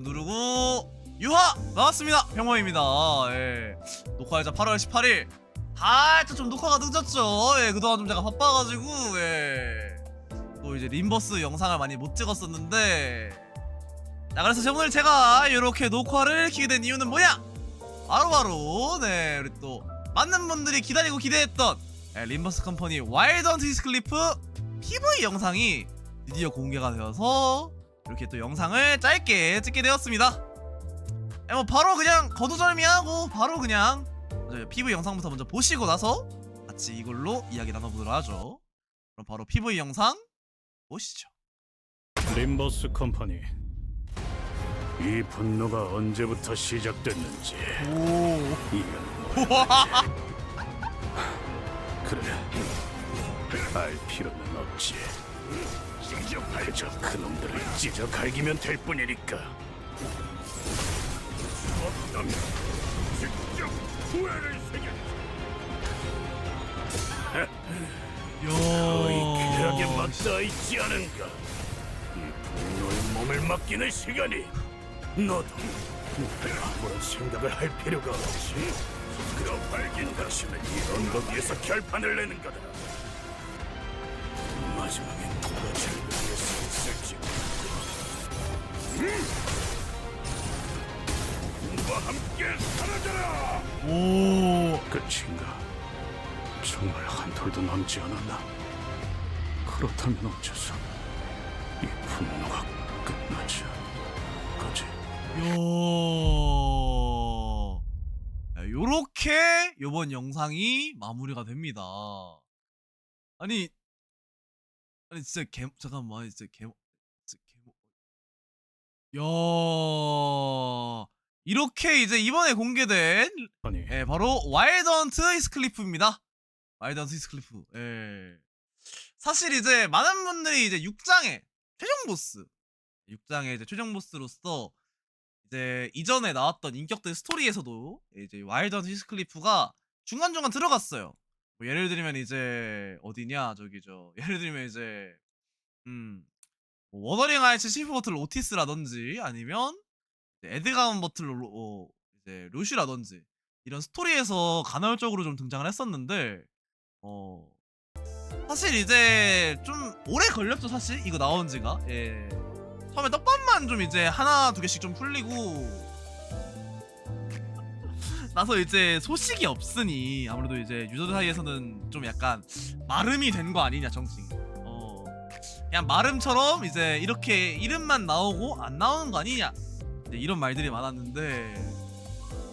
누르고 유하! 나왔습니다! 병모입니다. 예. 녹화일자 8월 18일. 살짝 좀 녹화가 늦었죠. 예, 그동안 좀 제가 바빠가지고 예. 또 이제 림버스 영상을 많이 못 찍었었는데. 자 그래서 오늘 제가 이렇게 녹화를 키게 된 이유는 뭐냐? 바로바로 네 우리 또 많은 분들이 기다리고 기대했던 예, 림버스 컴퍼니 와일드 헌트 디스클리프 PV 영상이 드디어 공개가 되어서 이렇게 또 영상을 짧게 찍게 되었습니다. 에, 뭐 바로 그냥 거두절미하고 바로 그냥 PV 영상부터 먼저 보시고 나서 같이 이걸로 이야기 나눠보도록 하죠. 그럼 바로 PV 영상 보시죠. 림버스 컴퍼니 이 분노가 언제부터 시작됐는지 오. 이건 그래 알 필요는 없지 그저 그놈들을 찢어 갈기면 될 뿐이니까. 없다면 직접 후회를 거의 귀하게 야. 맞닿아 있지 않은가? 이 분노의 몸을 맡기는 시간이 너도 아무런 생각을 할 필요가 없지. 그럼 밝힌 당신은 이런 거기에서 결판을 내는 거다 마지막에 누가 위해 서 있을지 누가 함께 사라져라 오. 끝인가? 정말 한 톨도 남지 않았나? 그렇다면 어째서 이 분노가 끝나지 않을까지? 야. 야, 요렇게 요번 영상이 마무리가 됩니다. 아니 아니 진짜 개 잠깐만 진짜 개 진짜 개 야. 이렇게 이제 이번에 공개된 아니 예, 바로 와일드 헌트 히스클리프입니다. 와일드 헌트 히스클리프. 예. 사실 이제 많은 분들이 이제 6장의 최종 보스 6장의 이제 최종 보스로서 이제 이전에 나왔던 인격들 스토리에서도 이제 와일드 헌트 히스클리프가 중간중간 들어갔어요. 뭐 예를 들면 이제 어디냐? 저기 저 예를 들면 이제 음뭐 워더링 아이츠 시프 버틀 오티스라든지 아니면 에드가운 버틀 로, 어, 이제 루시라든지 이런 스토리에서 간헐적으로 좀 등장을 했었는데 어 사실 이제 좀 오래 걸렸죠 사실? 이거 나온 지가? 예. 처음에 떡밥만 좀 이제 하나 두 개씩 좀 풀리고 나서 이제 소식이 없으니 아무래도 이제 유저들 사이에서는 좀 약간 마름이 된 거 아니냐 정칭 어 그냥 마름처럼 이제 이렇게 이름만 나오고 안 나오는 거 아니냐 이런 말들이 많았는데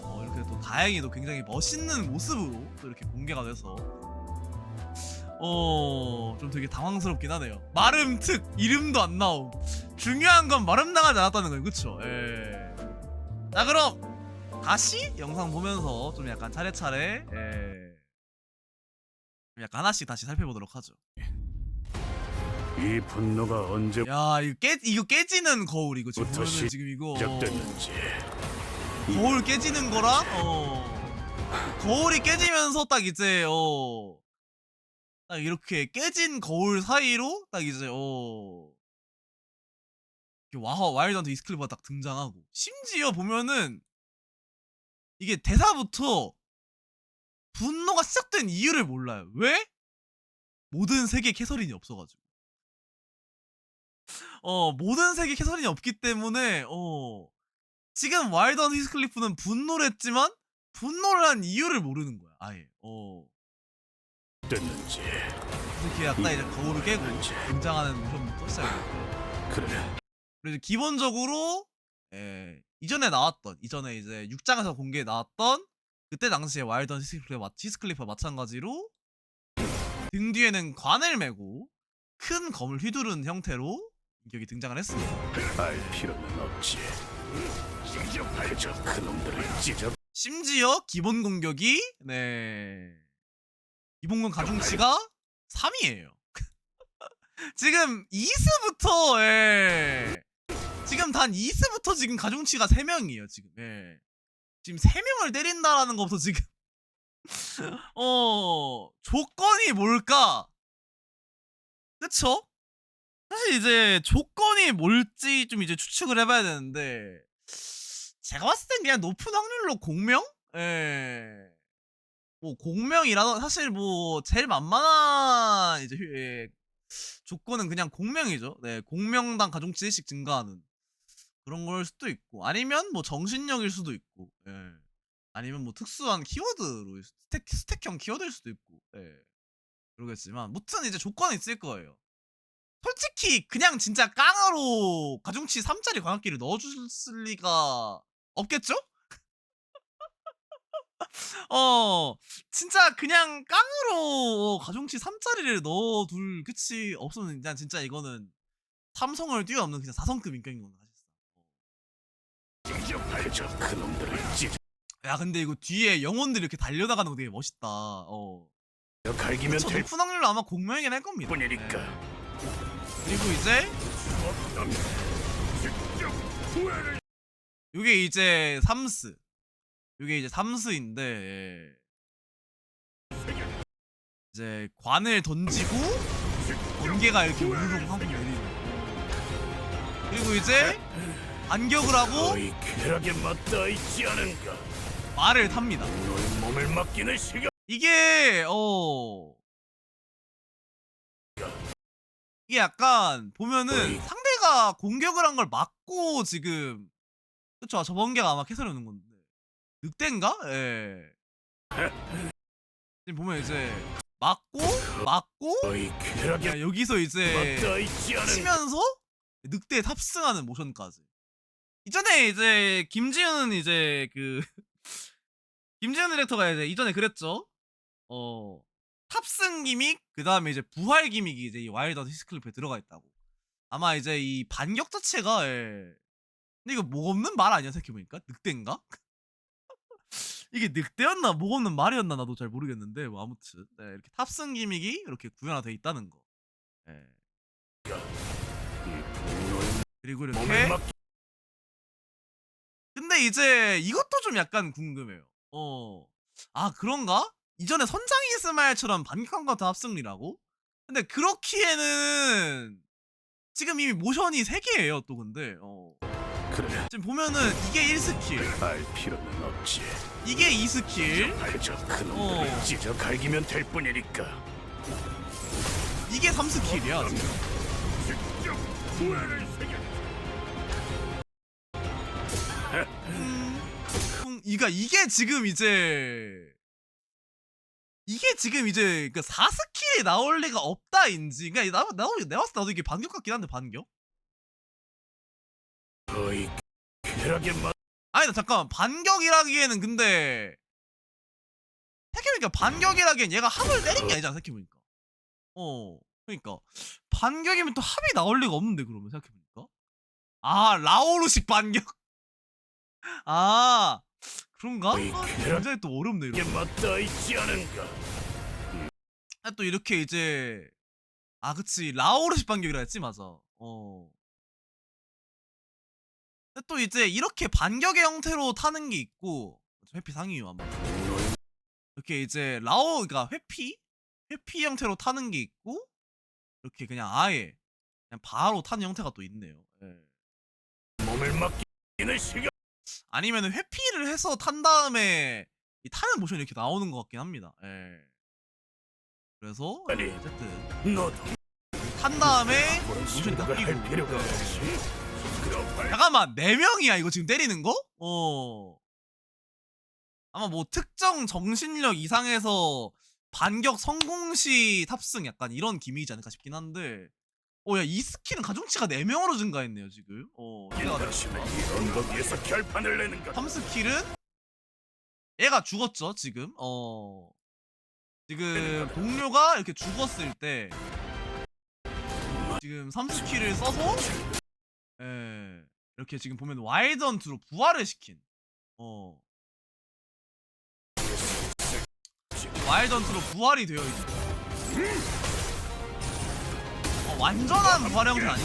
어, 이렇게 또 다행히도 굉장히 멋있는 모습으로 또 이렇게 공개가 돼서 어, 좀 되게 당황스럽긴 하네요. 마름 특 이름도 안 나옴. 중요한 건 마름 당하지 않았다는 거예요, 그쵸? 예. 자, 그럼 다시 영상 보면서 좀 약간 차례차례 예. 좀 약간 하나씩 다시 살펴보도록 하죠. 이 분노가 언제부터 야, 이거 깨 이거 깨지는 거울 이거 지금 보면은 지금 이거. 어, 시작됐는지. 거울 깨지는 거랑 어. 거울이 깨지면서 딱 이제 어. 딱 이렇게 깨진 거울 사이로 딱 이제 어. 이렇게 와 와일드 헌트 이스클리버가 딱 등장하고. 심지어 보면은 이게 대사부터 분노가 시작된 이유를 몰라요. 왜? 모든 세계 캐서린이 없어가지고. 어 모든 세계 캐서린이 없기 때문에 어 지금 와일드 헌트 히스클리프는 분노를 했지만 분노를 한 이유를 모르는 거야 아예. 어. 됐는지. 이렇게 약간 이제 거울을 깨고 등장하는 모션부터 시작해 그래 그리고 기본적으로 예, 이전에 나왔던 이전에 이제 6장에서 공개에 나왔던 그때 당시에 와일드 헌트 히스클리프, 히스클리프와 마찬가지로 등 뒤에는 관을 메고 큰 검을 휘두르는 형태로 인격이 등장을 했습니다 알 필요는 없지 그저 그놈들을 찢어 심지어 기본 공격이 네 기본 공 가중치가 3이에요. 지금 이스부터 예. 지금 단 이스부터 지금 가중치가 3명이에요 지금 예. 지금 3명을 때린다라는 것부터 지금 어 조건이 뭘까? 그쵸? 사실 이제 조건이 뭘지 좀 이제 추측을 해봐야 되는데 제가 봤을 땐 그냥 높은 확률로 공명? 예. 뭐 공명이라도 사실 뭐 제일 만만한 이제 휴- 예, 조건은 그냥 공명이죠. 네, 공명당 가중치 1씩 증가하는 그런 걸 수도 있고 아니면 뭐 정신력일 수도 있고 예. 아니면 뭐 특수한 키워드로 스택 스택형 키워드일 수도 있고 예. 그러겠지만 무튼 이제 조건은 있을 거예요. 솔직히 그냥 진짜 깡으로 가중치 3짜리 광학기를 넣어줬을 리가 없겠죠? 어 진짜 그냥 깡으로 가중치 3짜리를 넣어둘 그치 없으면 그냥 진짜 이거는 삼성을 뛰어넘는 그냥 4성급 인격인 건가 그저 그놈들을 찢어 야 근데 이거 뒤에 영혼들이 이렇게 달려나가는 거 되게 멋있다. 어. 갈기면 저될 높은 확률로 아마 공명이긴 할 겁니다. 뿐이니까. 네. 그리고 이제 요게 이제 삼스. 요게 이제 삼스인데 예. 이제 관을 던지고 번개가 이렇게 우르릉 하고 내리는. 그리고 이제 반격을 하고 거의 쾌락에 맞닿아 있지 않은가? 말을 탑니다. 너의 몸을 맡기는 시간. 이게 어. 이게 약간 보면은. 상대가 공격을 한 걸 막고 지금 그쵸? 저 번 개가 아마 캐서려는 건데. 늑대인가? 예. 지금 보면 이제 막고 막고 거의 쾌락에 야, 여기서 이제 맞닿아 있지 않은가? 치면서 늑대에 탑승하는 모션까지 이전에 이제 김지훈은 이제 그 김지훈 디렉터가 이제 이전에 그랬죠 어 탑승 기믹 그 다음에 이제 부활 기믹이 이제 이 와일드 히스클리프에 들어가 있다고 아마 이제 이 반격 자체가 예. 근데 이거 목 없는 말 아니야 생각해보니까 늑대인가? 이게 늑대였나 목 없는 말이었나 나도 잘 모르겠는데 뭐 아무튼 네, 이렇게 탑승 기믹이 이렇게 구현화돼 있다는 거 예. 그리고 이렇게 근데 이제 이것도 좀 약간 궁금해요. 어. 아, 그런가? 이전에 선장 이 스마일처럼 반격한 것 같은 합승리라고? 근데 그렇기에는 지금 이미 모션이 3개예요, 또 근데. 어. 그래 지금 보면은 이게 1스킬, 알 필요는 없지 이게 2스킬, 그저 그놈들을 어. 찢어 갈기면 될 뿐이니까 이게 3스킬이야, 지금. 직접 후회를 새 음, 이가 이게 지금 이제 이게 지금 이제 그 4스킬이 나올 리가 없다인지 그러니까 나, 나, 내가 봤을 때 나도 이게 반격 같긴 한데 반격? 거의 쾌락에 맞 아니 나 잠깐만 반격이라기에는 근데 생각해보니까 반격이라기엔 얘가 합을 때린 게 아니잖아 생각해보니까. 어 그러니까 반격이면 또 합이 나올 리가 없는데 그러면 생각해보니까? 아 라오르식 반격? 아 그런가? 아? 굉장히 또 어렵네 이거 맞닿아 있지 않은가? 아, 또 이렇게 이제 아 그치. 라오르식 반격이라 했지 맞아. 어. 근데 또 이제 이렇게 반격의 형태로 타는 게 있고 회피 아마 분노의 이렇게 이제 라오 그러니까 회피? 회피 형태로 타는 게 있고 이렇게 그냥 아예 그냥 바로 타는 형태가 또 있네요. 예. 몸을 맡기는 시간 아니면 회피를 해서 탄 다음에 이 타는 모션이 이렇게 나오는 것 같긴 합니다 예. 그래서 아니. 예, 어쨌든 너도 탄 다음에 모션이 바뀌고 필요가 예. 없지 그럼 발 잠깐만 네 명이야 이거 지금 때리는 거? 어 아마 뭐 특정 정신력 이상에서 반격 성공 시 탑승 약간 이런 기믹이지 않을까 싶긴 한데 어 야 이 스킬은 가중치가 4명으로 증가했네요 지금. 어. 거기에서 결판을 내는 것 3스킬은 얘가 죽었죠 지금. 어. 지금 동료가 이렇게 죽었을 때 지금 3스킬을 써서 예 이렇게 지금 보면 와일드 헌트로 부활을 시킨 어. 와일드 헌트로 부활이 되어 어, 완전한 아닌가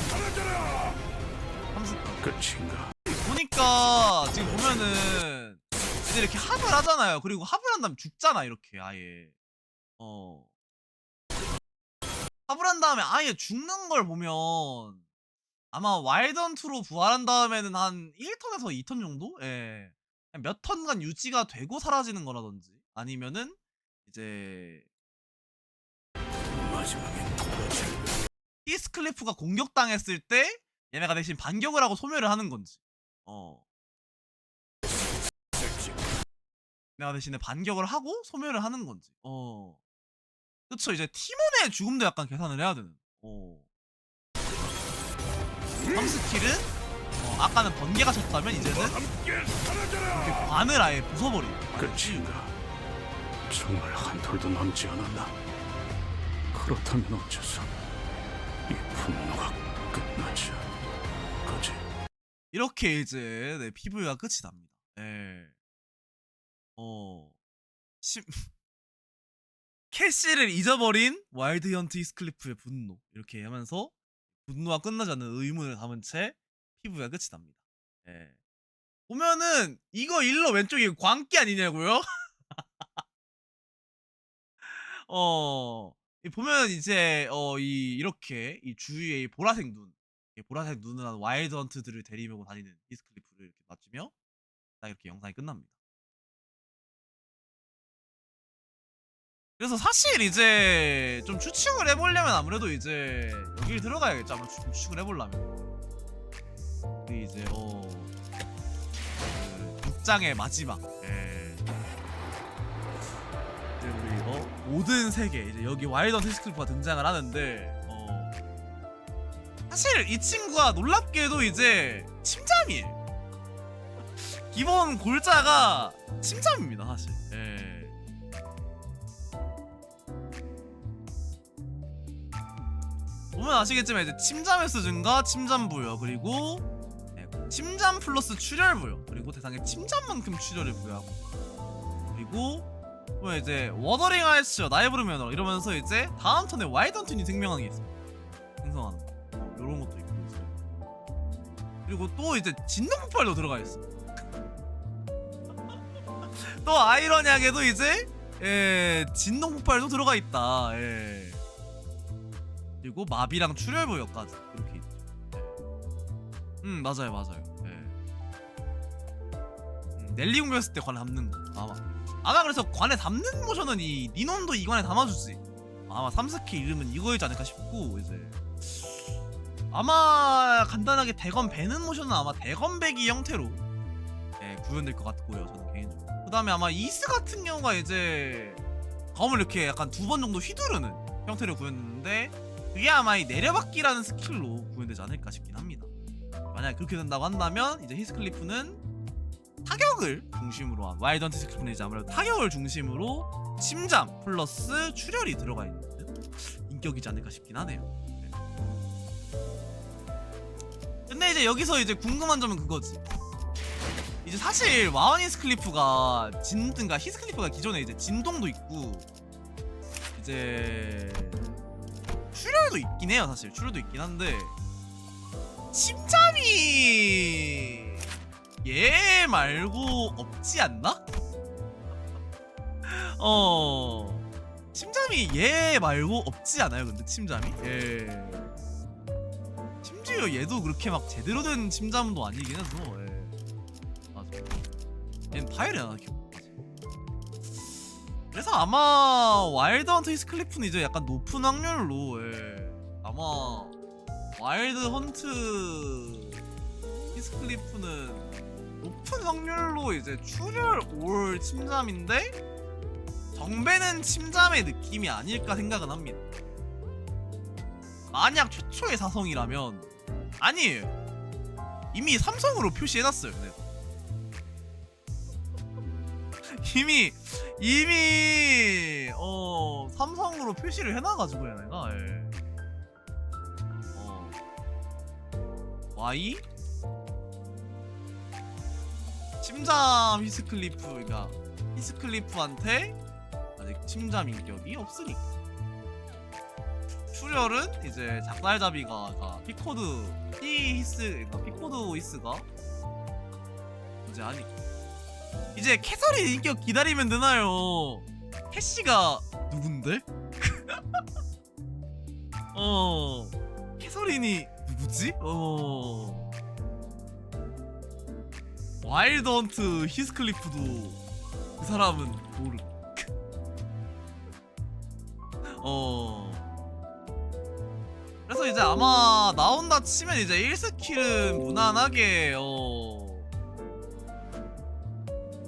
3스킬 끝인가 보니까 지금 보면은 이제 이렇게 합을 하잖아요. 그리고 합을 한 다음에 죽잖아 이렇게 아예. 어. 합을 한 다음에 아예 죽는 걸 보면 아마 와일던투로 부활한 다음에는 한 1턴에서 2턴 정도? 예. 몇 턴간 유지가 되고 사라지는 거라든지 아니면은 이제 돌아칠 히스클리프가 공격당했을 때 얘네가 대신 반격을 하고 소멸을 하는 건지. 어. 내가 대신에 반격을 하고 소멸을 하는 건지. 어. 그쵸 이제 팀원의 죽음도 약간 계산을 해야 되는. 어. 3스킬은 어, 아까는 번개가 쳤다면 이제는 사라져라 관을 아예 부숴버리고 끝인가? 정말 한 톨도 남지 않았나? 그렇다면 어째서 이 분노가 끝나지 않을까지 이렇게 이제 네, PV가 끝이 납니다. 예. 어. 심... 캐시를 잊어버린 와일드 헌트 히스클리프의 분노 이렇게 하면서 분노가 끝나지 않는 의문을 담은 채 PV가 끝이 납니다. 예. 보면은 이거 일러 왼쪽이 광기 아니냐고요? 어. 이 보면 이제 어 이 이렇게 이 주위에 이 보라색 눈 이 보라색 눈을 한 와일드 헌트들을 데리고 다니는 히스클리프를 이렇게 맞추며 딱 이렇게 영상이 끝납니다. 그래서 사실 이제 좀 추측을 해보려면 아무래도 이제 여길 들어가야겠죠. 아마 추- 추측을 해보려면. 그 이제 어. 그 6장의 마지막. 예. 모든 세계 이제 여기 와일드 히스클리프가 등장을 하는데 어. 사실 이 친구가 놀랍게도 이제 침잠이에요. 기본 골자가 침잠입니다, 사실. 예. 보면 아시겠지만 이제 침잠의 수준과 침잠 부여 그리고 네, 침잠 플러스 출혈 부여 그리고 대상에 침잠만큼 출혈을 부여하고 그리고 보면 이제 워더링 아이스죠 나이 부르면 이러면서 이제 다음 턴에 와이던튼이 생명하는 게 있습니다. 생성하는 거. 어, 요런 것도 있고. 그리고 또 이제 진동 폭발도 들어가 있어. 또 아이러니하게도 이제 예, 진동 폭발도 들어가 있다. 예. 그리고 마비랑 출혈 부여까지 이렇게 있죠. 예. 음 맞아요 맞아요. 예. 음, 넬리 공격했을 때 관에 담는 거 아마 아마 그래서 관에 담는 모션은 이 니논도 이 관에 담아주지. 아마 3스킬 이름은 이거이지 않을까 싶고 이제. 아마 간단하게 대검 배는 모션은 아마 대검 배기 형태로 예, 구현될 것 같고요 저는 개인적으로. 그 다음에 아마 이스 같은 경우가 이제 검을 이렇게 약간 두 번 정도 휘두르는 형태로 구현했는데 그게 아마 이 내려받기라는 스킬로 구현되지 않을까 싶긴 합니다. 만약에 그렇게 된다고 한다면 이제 히스클리프는 타격을 중심으로 한 와이던트 이제 아무래도 타격을 중심으로 침잠 플러스 출혈이 들어가 있는 인격이지 않을까 싶긴 하네요 네. 근데 이제 여기서 이제 궁금한 점은 그거지. 이제 사실 와원 히스클리프가 진, 그러니까 히스클리프가 기존에 이제 진동도 있고 이제 출혈도 있긴 해요. 사실 출혈도 있긴 한데 침잠이 얘 말고 없지 않나? 어 침잠이 얘 말고 없지 않아요? 근데 침잠이 예. 심지어 얘도 그렇게 막 제대로 된 침잠도 아니긴 해서 예. 맞아 얘는 파일이 하나 기억 그래서 아마 와일드 헌트 히스클리프는 이제 약간 높은 확률로 예. 아마 와일드 헌트 히스클리프는 높은 확률로 이제 출혈 올 침잠인데 정배는 침잠의 느낌이 아닐까 생각은 합니다 만약 최초의 사성이라면 아니에요. 이미 삼성으로 표시해놨어요. 네. 이미 이미 어 삼성으로 표시를 해놔가지고 얘네가 예. 어 Y 침잠 히스클리프 그러니까 히스클리프한테 아직 침잠 인격이 없으니까. 출혈은 이제 작살잡이가 그러니까 피코드 피히스 그러니까 피코드 히스가 존재하니까 이제 캐서린 인격 기다리면 되나요? 캐시가 누군데? 어 캐서린이 누구지? 어. 와일드 헌트 히스클리프도 그 사람은 모르. 어. 그래서 이제 아마 나온다 치면 이제 1스킬은 무난하게 어.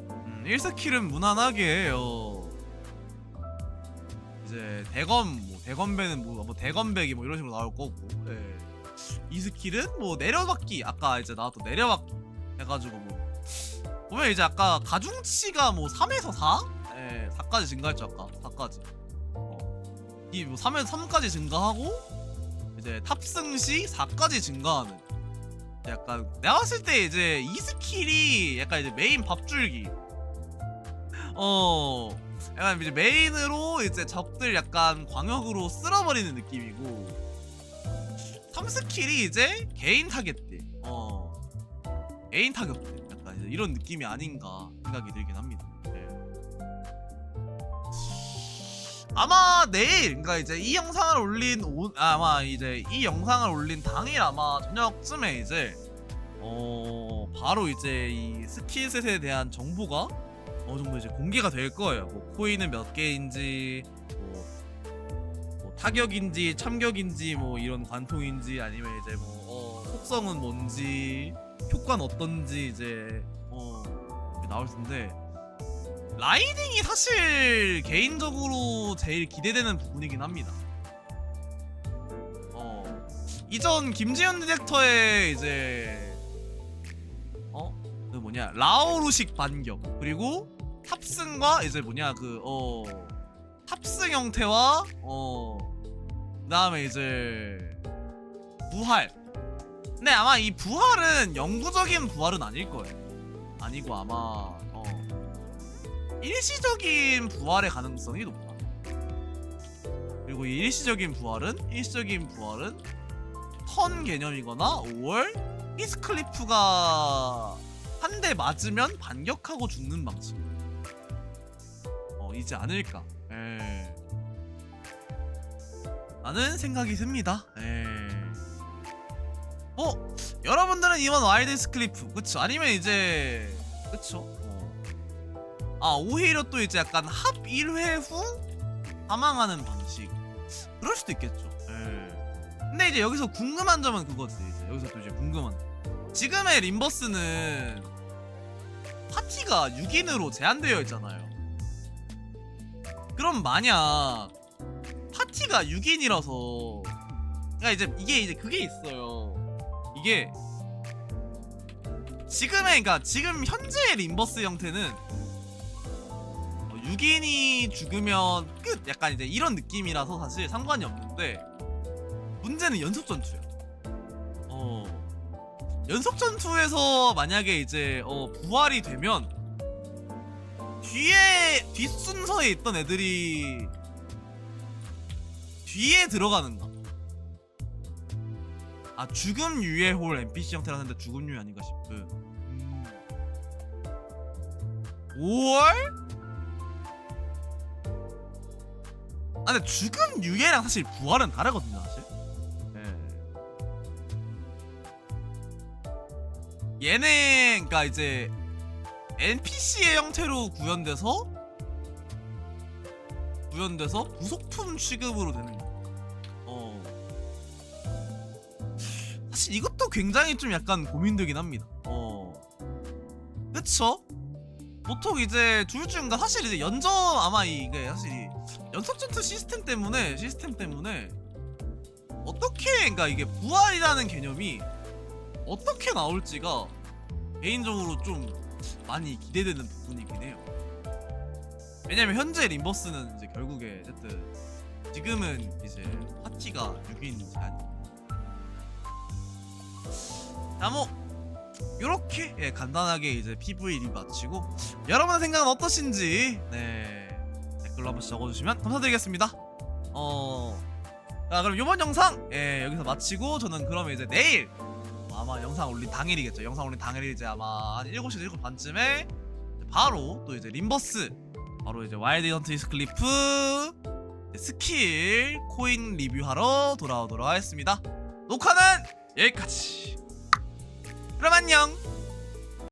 음, 1스킬은 무난하게 어. 이제 대검 뭐 대검배는 뭐, 뭐 대검배기 뭐 이런 식으로 나올 거고. 예. 이 스킬은 뭐 내려받기 아까 이제 나왔던 내려받기 해가지고 뭐 보면 이제 아까 가중치가 뭐 3에서 4? 예, 4까지 증가했죠 아까. 4까지. 어. 이뭐 3에서 3까지 증가하고 이제 탑승 시 4까지 증가하는. 약간 내가 봤을 때 이제 이 스킬이 약간 이제 메인 밥줄기. 어. 약간 이제 메인으로 이제 적들 약간 광역으로 쓸어버리는 느낌이고. 3스킬이 이제 개인 타겟들. 어. 개인 약간 이제 이런 느낌이 아닌가 생각이 들긴 합니다 네. 아마 내일 그러니까 이제 이 영상을 올린 오, 아마 이제 이 영상을 올린 당일 아마 저녁쯤에 이제 어 바로 이제 이 스킬셋에 대한 정보가 어느 정도 이제 공개가 될 거예요. 뭐 코인은 몇 개인지, 뭐, 뭐 타격인지 참격인지 뭐 이런 관통인지 아니면 이제 뭐 어, 속성은 뭔지 효과는 어떤지 이제 어 나올 텐데 라이딩이 사실 개인적으로 제일 기대되는 부분이긴 합니다. 어 이전 김지현 디렉터의 이제 어? 그 뭐냐 라오루식 반격 그리고 탑승과 이제 뭐냐 그어 탑승 형태와 어 그다음에 이제 부활 근데 아마 이 부활은 영구적인 부활은 아닐 거예요 아니고 아마 어 일시적인 부활의 가능성이 높아 그리고 이 일시적인 부활은 일시적인 부활은 턴 개념이거나 5월 히스클리프가 한 대 맞으면 반격하고 죽는 방식. 어, 이지 않을까. 예. 라는 생각이 듭니다. 예. 어, 여러분들은 이번 와일드 스클리프, 그쵸? 아니면 이제, 그쵸? 어. 아, 오히려 또 이제 약간 합 1회 후 사망하는 방식. 그럴 수도 있겠죠. 예. 근데 이제 여기서 궁금한 점은 그거지. 이제 여기서 또 이제 궁금한 점. 지금의 림버스는 파티가 6인으로 제한되어 있잖아요. 그럼 만약 파티가 6인이라서 그러니까 이제 이게 이제 그게 있어요. 이게 지금의 그러니까 지금 현재의 림버스 형태는 6인이 죽으면 끝 약간 이제 이런 느낌이라서 사실 상관이 없는데 문제는 연속 전투야. 어. 연속 전투에서 만약에 이제 어, 부활이 되면 뒤에 뒷순서에 있던 애들이 뒤에 들어가는가? 아 죽음 유의 홀 NPC 형태라는데 죽음 유 아닌가 싶은. 음. 5월? 아 근데 죽음 유예랑 사실 부활은 다르거든요 사실. 네. 얘네 그러니까 이제 NPC의 형태로 구현돼서 구현돼서 부속품 취급으로 되는 거. 사실 이것도 굉장히 좀 약간 고민되긴 합니다. 어. 그쵸? 보통 이제 둘 중가 사실 이제 연전 아마 이게 사실 이 연속 전투 시스템 때문에 시스템 때문에 어떻게 그러니까 이게 부활이라는 개념이 어떻게 나올지가 개인적으로 좀 많이 기대되는 부분이긴 해요. 왜냐면 현재 림버스는 이제 결국에 어쨌든 지금은 이제 파티가 6인이지 아니. 자 뭐 요렇게 예, 간단하게 이제 PV 리뷰 마치고 여러분의 생각은 어떠신지 네 댓글로 한번 적어주시면 감사드리겠습니다. 어. 자 그럼 이번 영상 예, 여기서 마치고 저는 그러면 이제 내일 아마 영상 올린 당일이겠죠. 영상 올린 당일이 이제 아마 한 7시 7시 반쯤에 바로 또 이제 림버스 바로 이제 와일드 헌트 이스클리프 스킬 코인 리뷰하러 돌아오도록 하겠습니다. 녹화는 여기까지. 그럼 안녕